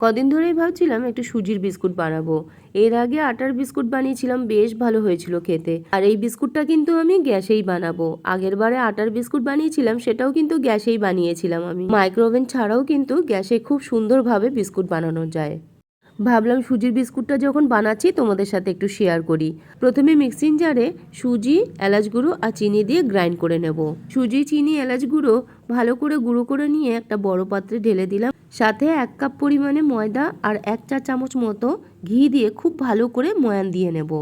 কদিন ধরেই ভাবছিলাম একটু সুজির বিস্কুট বানাবো। এর আগে আটার বিস্কুট বানিয়েছিলাম, বেশ ভালো হয়েছিল খেতে। আর এই বিস্কুটটা কিন্তু আমি গ্যাসেই বানাবো। আগের বারে আটার বিস্কুট বানিয়েছিলাম, সেটাও কিন্তু গ্যাসেই বানিয়েছিলাম আমি। মাইক্রোওভেন ছাড়াও কিন্তু গ্যাসে খুব সুন্দরভাবে বিস্কুট বানানো যায়। ভাবলাম সুজির বিস্কুটটা যখন বানাচ্ছি, তোমাদের সাথে একটু শেয়ার করি। প্রথমে মিক্সিং জারে সুজি, এলাচ গুঁড়ো আর চিনি দিয়ে গ্রাইন্ড করে নেব। সুজি, চিনি, এলাচ গুঁড়ো ভালো করে গুঁড়ো করে নিয়ে একটা বড় পাত্রে ঢেলে দিলাম। সাথে এক কাপ পরিমাণে ময়দা আর এক চা চামচ মতো ঘি দিয়ে খুব ভালো করে ময়ান দিয়ে নেব।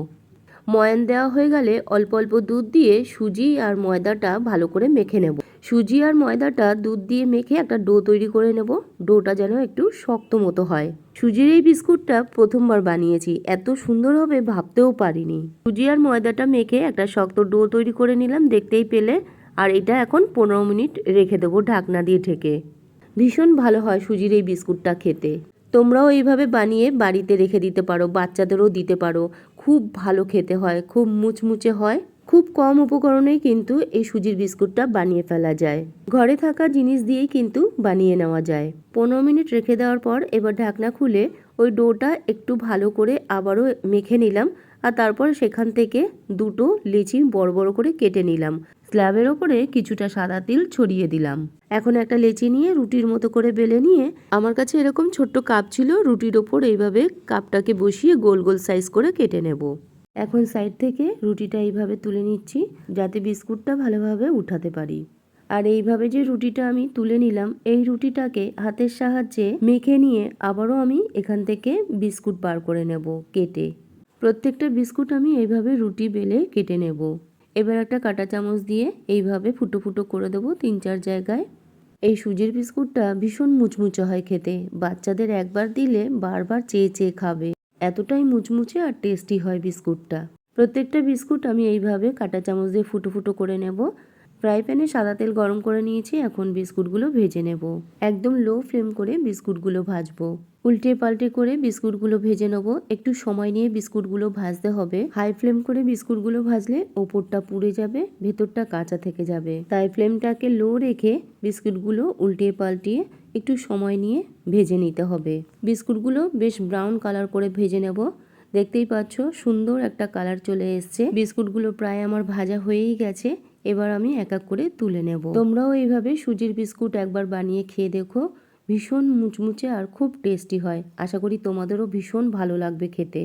ময়ান দেওয়া হয়ে গেলে অল্প অল্প দুধ দিয়ে সুজি আর ময়দাটা ভালো করে মেখে নেব। সুজি আর ময়দাটা দুধ দিয়ে মেখে একটা ডো তৈরি করে নেব। ডোটা যেন একটু শক্ত মতো হয়। সুজির এই বিস্কুটটা প্রথমবার বানিয়েছি। এত সুন্দর হবে ভাবতেও পারিনি। সুজি আর ময়দাটা মেখে একটা শক্ত ডো তৈরি করে নিলাম, দেখতেই পেলে। আর এটা এখন পনেরো মিনিট রেখে দেবো ঢাকনা দিয়ে ঢেকে। ভীষণ ভালো হয় সুজির এই বিস্কুটটা খেতে। তোমরাও এইভাবে বানিয়ে বাড়িতে রেখে দিতে পারো, বাচ্চাদেরও দিতে পারো। খুব ভালো খেতে হয়, খুব মুচমুচে হয়। খুব কম উপকরণেই কিন্তু এই সুজির বিস্কুটটা বানিয়ে ফেলা যায়। ঘরে থাকা জিনিস দিয়েই কিন্তু বানিয়ে নেওয়া যায়। পনেরো মিনিট রেখে দেওয়ার পর এবার ঢাকনা খুলে ওই ডোটা একটু ভালো করে আবারও মেখে নিলাম আর তারপর সেখান থেকে দুটো লিচি বড় বড় করে কেটে নিলাম। স্ল্যাবের ওপরে কিছুটা সাদা তিল ছড়িয়ে দিলাম। এখন একটা লেচি নিয়ে রুটির মতো করে বেলে নিয়ে আমার কাছে এরকম ছোট্ট কাপ ছিল, রুটির ওপর এইভাবে কাপটাকে বসিয়ে গোল গোল সাইজ করে কেটে নেব। এখন সাইড থেকে রুটিটা এইভাবে তুলে নিচ্ছি, যাতে বিস্কুটটা ভালোভাবে উঠাতে পারি। আর এইভাবে যে রুটিটা আমি তুলে নিলাম, এই রুটিটাকে হাতের সাহায্যে মেখে নিয়ে আবারও আমি এখান থেকে বিস্কুট বার করে নেব কেটে। প্রত্যেকটা বিস্কুট আমি এইভাবে রুটি বেলে কেটে নেব। এবার একটা কাঁটা চামচ দিয়ে এইভাবে ফুটো ফুটো করে দেবো তিন চার জায়গায়। এই সুজির বিস্কুটটা ভীষণ মুচমুচে হয় খেতে, বাচ্চাদের একবার দিলে বারবার চেয়ে চেয়ে খাবে। এতটাই মুচমুচে আর টেস্টি হয় বিস্কুটটা। প্রত্যেকটা বিস্কুট আমি এইভাবে কাঁটা চামচ দিয়ে ফুটো ফুটো করে নেব। ফ্রাই প্যানে সাদা তেল গরম করে নিয়েছি, এখন বিস্কুটগুলো ভেজে নেব। একদম লো ফ্লেম করে বিস্কুটগুলো ভাজবো। উল্টে পাল্টে করে বিস্কুটগুলো ভেজে নেব। একটু সময় নিয়ে বিস্কুটগুলো ভাজতে হবে। হাই ফ্লেম করে বিস্কুটগুলো ভাজলে ওপরটা পুড়ে যাবে, ভেতরটা কাঁচা থেকে যাবে। তাই ফ্লেমটাকে লো রেখে বিস্কুটগুলো উল্টে পাল্টিয়ে একটু সময় নিয়ে ভেজে নিতে হবে। বিস্কুটগুলো বেশ ব্রাউন কালার করে ভেজে নেব। দেখতেই পাচ্ছ, সুন্দর একটা কালার চলে এসছে। বিস্কুটগুলো প্রায় আমার ভাজা হয়েই গেছে। এবার আমি এক এক করে তুলে নেব। তোমরাও এইভাবে সুজির বিস্কুট একবার বানিয়ে খেয়ে দেখো। ভীষণ মুচমুচে আর খুব টেস্টি হয়। আশা করি তোমাদেরও ভীষণ ভালো লাগবে খেতে।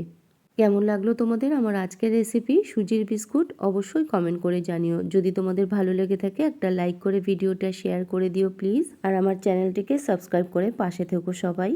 কেমন লাগল তোমাদের আমার আজকের রেসিপি সুজির বিস্কুট অবশ্যই কমেন্ট করে জানিও। যদি তোমাদের ভালো লেগে থাকে, একটা লাইক করে ভিডিওটা শেয়ার করে দিও প্লিজ আর আমার চ্যানেলটিকে সাবস্ক্রাইব করে পাশে থেকো সবাই।